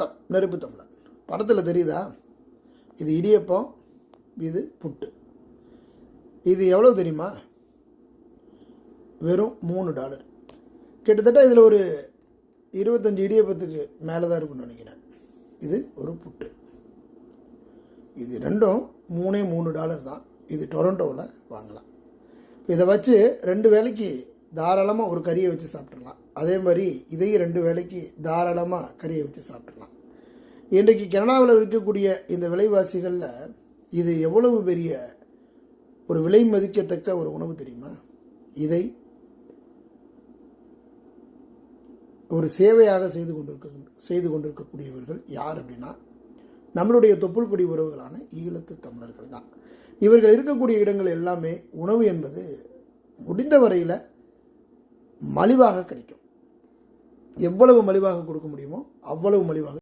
வணக்கம். நெருப்பு தமிழன் படத்தில் தெரியுதா? இது இடியப்பம் இது புட்டு. இது எவ்வளோ தெரியுமா? வெறும் மூணு டாலர். கிட்டத்தட்ட இதில் ஒரு இருபத்தஞ்சி இடியப்பத்துக்கு மேலே தான் இருக்கும்னு நினைக்கிறேன். இது ஒரு புட்டு. இது ரெண்டும் மூணே மூணு டாலர் தான். இது டொரண்டோவில் வாங்கலாம். இதை வச்சு ரெண்டு வேளைக்கு தாராளமாக ஒரு கறியை வச்சு சாப்பிட்றலாம் அதே மாதிரி இதையும் ரெண்டு வேளைக்கு தாராளமாக கறியை வச்சு சாப்பிட்றலாம் இன்றைக்கு கனடாவில் இருக்கக்கூடிய இந்த விலைவாசிகளில் இது எவ்வளவு பெரிய ஒரு விலை மதிக்கத்தக்க ஒரு உணவு தெரியுமா? இதை ஒரு சேவையாக செய்து கொண்டிருக்க செய்து கொண்டிருக்கக்கூடியவர்கள் யார் அப்படின்னா நம்மளுடைய தொப்புள் குடி உறவுகளான ஈழத்து தமிழர்கள் தான். இவர்கள் இருக்கக்கூடிய இடங்கள் எல்லாமே உணவு என்பது முடிந்த வரையில் மலிவாக கிடைக்கும். எவ்வளவு மலிவாக கொடுக்க முடியுமோ அவ்வளவு மலிவாக